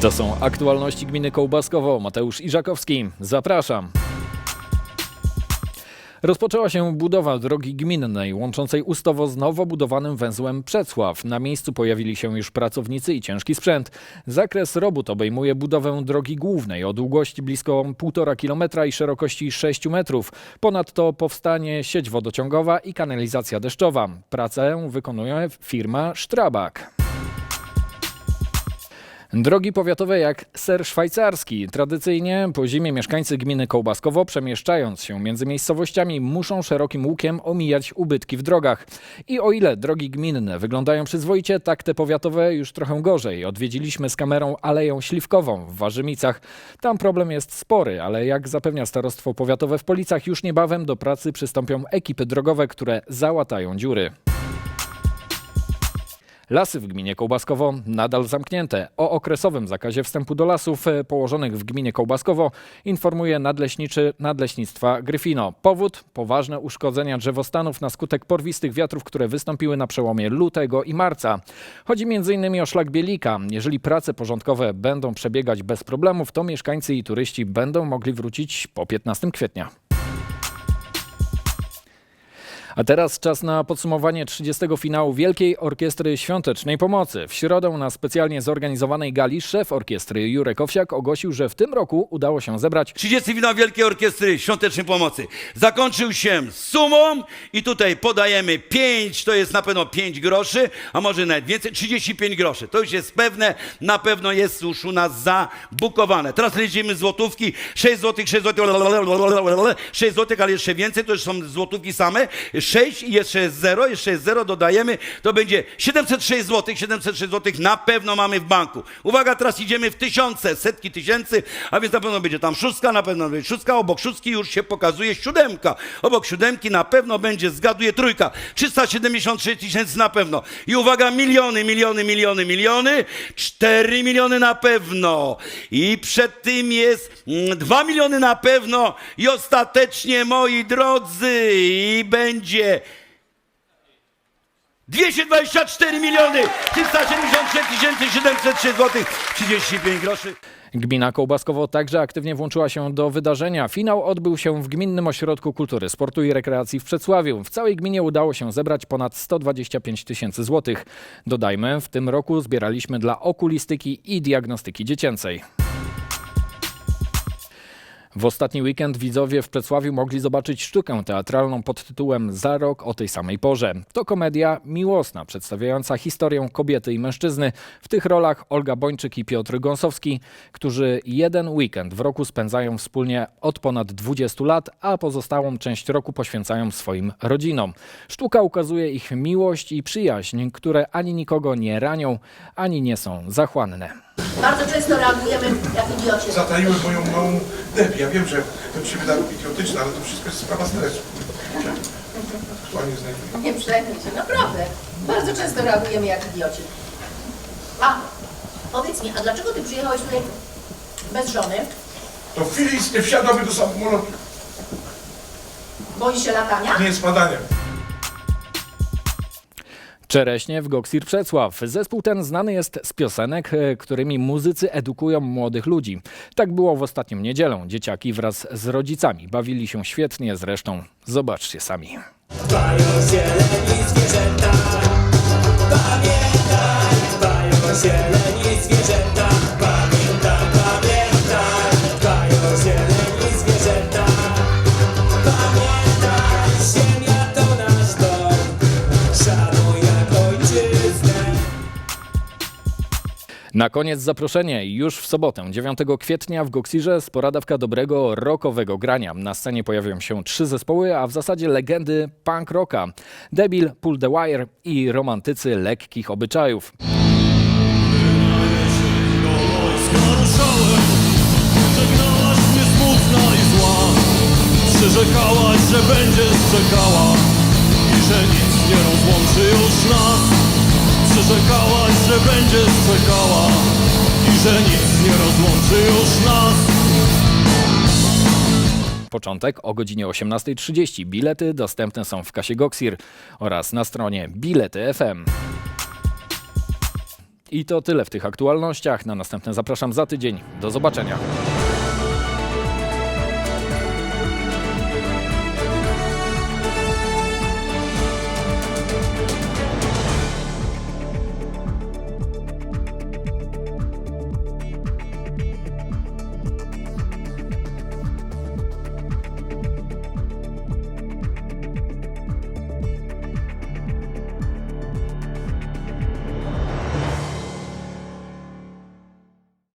To są aktualności gminy Kołbaskowo. Mateusz Iżakowski. Zapraszam. Rozpoczęła się budowa drogi gminnej łączącej Ustowo z nowo budowanym węzłem Przecław. Na miejscu pojawili się już pracownicy i ciężki sprzęt. Zakres robót obejmuje budowę drogi głównej o długości blisko 1,5 km i szerokości 6 metrów. Ponadto powstanie sieć wodociągowa i kanalizacja deszczowa. Pracę wykonuje firma Strabag. Drogi powiatowe jak ser szwajcarski. Tradycyjnie po zimie mieszkańcy gminy Kołbaskowo, przemieszczając się między miejscowościami, muszą szerokim łukiem omijać ubytki w drogach. I o ile drogi gminne wyglądają przyzwoicie, tak te powiatowe już trochę gorzej. Odwiedziliśmy z kamerą Aleją Śliwkową w Warzymicach. Tam problem jest spory, ale jak zapewnia starostwo powiatowe w Policach, już niebawem do pracy przystąpią ekipy drogowe, które załatają dziury. Lasy w gminie Kołbaskowo nadal zamknięte. O okresowym zakazie wstępu do lasów e, położonych w gminie Kołbaskowo informuje nadleśniczy Nadleśnictwa Gryfino. Powód? Poważne uszkodzenia drzewostanów na skutek porwistych wiatrów, które wystąpiły na przełomie lutego i marca. Chodzi m.in. o szlak Bielika. Jeżeli prace porządkowe będą przebiegać bez problemów, to mieszkańcy i turyści będą mogli wrócić po 15 kwietnia. A teraz czas na podsumowanie 30. finału Wielkiej Orkiestry Świątecznej Pomocy. W środę na specjalnie zorganizowanej gali szef orkiestry Jurek Owsiak ogłosił, że w tym roku udało się zebrać 30 finał Wielkiej Orkiestry Świątecznej Pomocy. Zakończył się sumą i tutaj podajemy 5, to jest na pewno 5 groszy, a może nawet więcej, 35 groszy. To już jest pewne, na pewno jest już u nas zabukowane. Teraz lecimy złotówki, 6 złotych, 6 złotych, 6 złotych, ale jeszcze więcej, to już są złotówki same. 6 i jeszcze jest 0, jeszcze jest 0, dodajemy, to będzie 706 złotych, 706 złotych na pewno mamy w banku. Uwaga, teraz idziemy w tysiące, setki tysięcy, a więc na pewno będzie tam szóstka, na pewno będzie szóstka, obok szóstki już się pokazuje siódemka. Obok siódemki na pewno będzie, zgaduję, trójka. 376 tysięcy na pewno. I uwaga, miliony, miliony, miliony, miliony. 4 miliony na pewno. I przed tym jest 2 miliony na pewno. I ostatecznie, moi drodzy, i będzie 224 miliony 373 tysięcy 703 zł 35 groszy. Gmina Kołbaskowo także aktywnie włączyła się do wydarzenia. Finał odbył się w Gminnym Ośrodku Kultury, Sportu i Rekreacji w Przecławiu. W całej gminie udało się zebrać ponad 125 tysięcy złotych. Dodajmy, w tym roku zbieraliśmy dla okulistyki i diagnostyki dziecięcej. W ostatni weekend widzowie w Przecławiu mogli zobaczyć sztukę teatralną pod tytułem Za rok o tej samej porze. To komedia miłosna, przedstawiająca historię kobiety i mężczyzny. W tych rolach Olga Bończyk i Piotr Gąsowski, którzy jeden weekend w roku spędzają wspólnie od ponad 20 lat, a pozostałą część roku poświęcają swoim rodzinom. Sztuka ukazuje ich miłość i przyjaźń, które ani nikogo nie ranią, ani nie są zachłanne. Bardzo często reagujemy jak idioci. Zataiłem moją małą dep. Ja wiem, że to się wyda idiotyczne, ale to wszystko jest sprawa stresu. Aktualnie znajduję. Nie przejmuj się, naprawdę. Bardzo często reagujemy jak idioci. A, powiedz mi, a dlaczego ty przyjechałeś tutaj bez żony? To Filis nie wsiadałby do samolotu. Boisz się latania? Nie spadania. Czereśnie w Goksir Przecław. Zespół ten znany jest z piosenek, e, którymi muzycy edukują młodych ludzi. Tak było w ostatnią niedzielę. Dzieciaki wraz z rodzicami bawili się świetnie, zresztą zobaczcie sami. Zieleni zwierzęta Pamiętaj, zieleni Na koniec zaproszenie już w sobotę, 9 kwietnia w Goksirze sporadawka dobrego rockowego grania. Na scenie pojawią się trzy zespoły, a w zasadzie legendy punk rocka. Debil, Pull the Wire i romantycy lekkich obyczajów. Przyrzekałaś, że będziesz czekała I że nic nie rozłączy już nas Przyrzekałaś, że będziesz czekała I że nic nie rozłączy już nas Początek o godzinie 18.30. Bilety dostępne są w kasie Goksir oraz na stronie Bilety FM. I to tyle w tych aktualnościach. Na następne zapraszam za tydzień. Do zobaczenia.